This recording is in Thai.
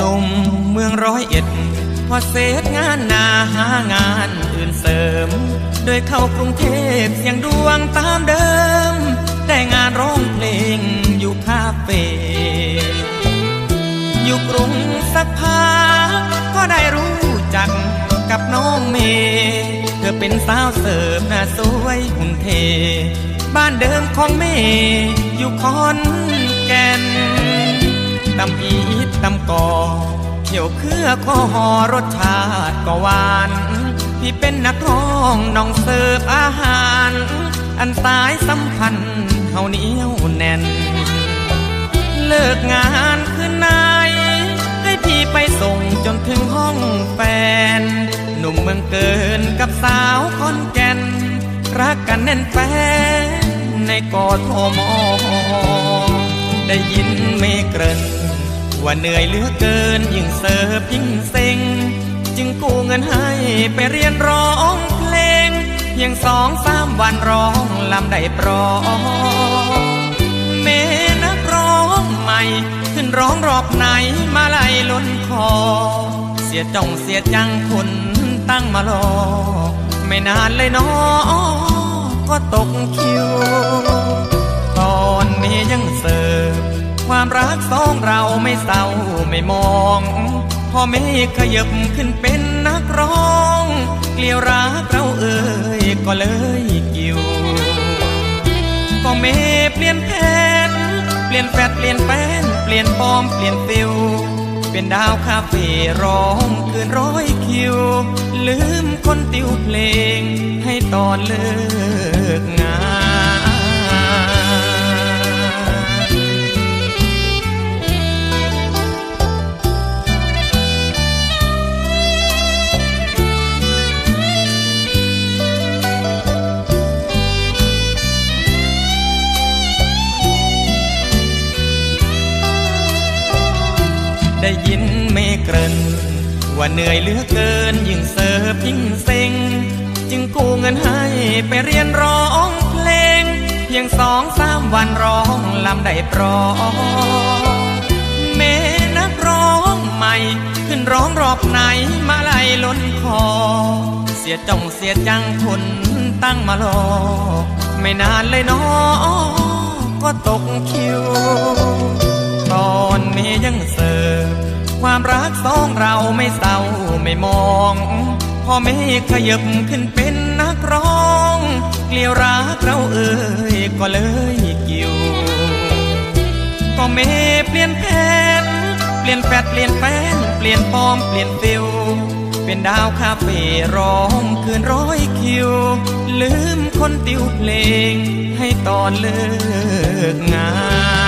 นุ่มเมืองร้อยเอ็ด พอเสร็จงานนาหางานอื่นเสริม โดยเข้ากรุงเทพเสียงดวงตามเดิม ได้งานร้องเพลงอยู่คาเฟ่อยู่กรุงสักพักก็ได้รู้จักกับน้องเมย์เธอเป็นสาวเสิร์ฟหน้าสวยหุ่นเท บ้านเดิมของเมย์อยู่คอนแก่น เขียวเครือข้อหอรสชาติก็หวานพี่เป็นนักร้องน้องเสิร์ฟอาหาร อันสายสัมพันธ์เฮาเหนียวแน่น เลิกงานคืนไหนให้พี่ไปส่งจนถึงห้องแฟน หนุ่มเมืองเกินกับสาวคอนแก่น รักกันแน่นแฟนในกอทมได้ยินไม่เกริ่น ว่าเหนื่อยเหลือเกินยิ่งเสิร์ฟยิ่งเซ็ง จึงกู้เงินให้ไปเรียนร้องเพลงเพียงสองสามวันร้องลำได้ปรองเมนักร้องใหม่ ขึ้นร้องรอบไหนมาไล่ล้นคอ เสียจ้องเสียจังคนตั้งมารอไม่นานเลยนาะก็ตกคิว ตอนนี้ยังเสิร์ ความรักสองเราไม่เศร้าไม่มองพอไม่ขยับขึ้นเป็นนักร้อง เกลียวรักเราเอ่ยก็เลยกิวก็เมเปลี่ยนแผนเปลี่ยนแฟดเปลี่ยนแป้นเปลี่ยนปอมเปลี่ยนฟิลเป็นดาวคาเฟ่ร้องคืนร้อยคิว ลืมคนติวเพลงให้ตอนเลิก ได้ยินไม่เกรินว่าเหนื่อยเหลือเกินยิ่งเสิร์ฟยิ่งเซ็ง จึงกู้เงินให้ไปเรียนร้องเพลง เพียงสองสามวันร้องลำได้ปรอเมนักร้องใหม่ ขึ้นร้องรอบไหนมาไล่ล้นคอ เสียจ้องเสียจังคนตั้งมารอไม่นานเลยนาะก็ตกคิว นี้ยังเสิร์ฟความรักสองเราไม่เศร้าไม่มอง พอไม่ขยับขึ้นเป็นนักร้อง เกลียวรักเราเอ่ยก็เลยกิวก็เมเปลี่ยนแผนเปลี่ยนแฟดเปลี่ยนแป้นเปลี่ยนปอมเปลี่ยนฟิลเป็นดาวคาเฟ่ร้องคืนร้อยคิว ลืมคนติวเพลงให้ตอนเลิกงาน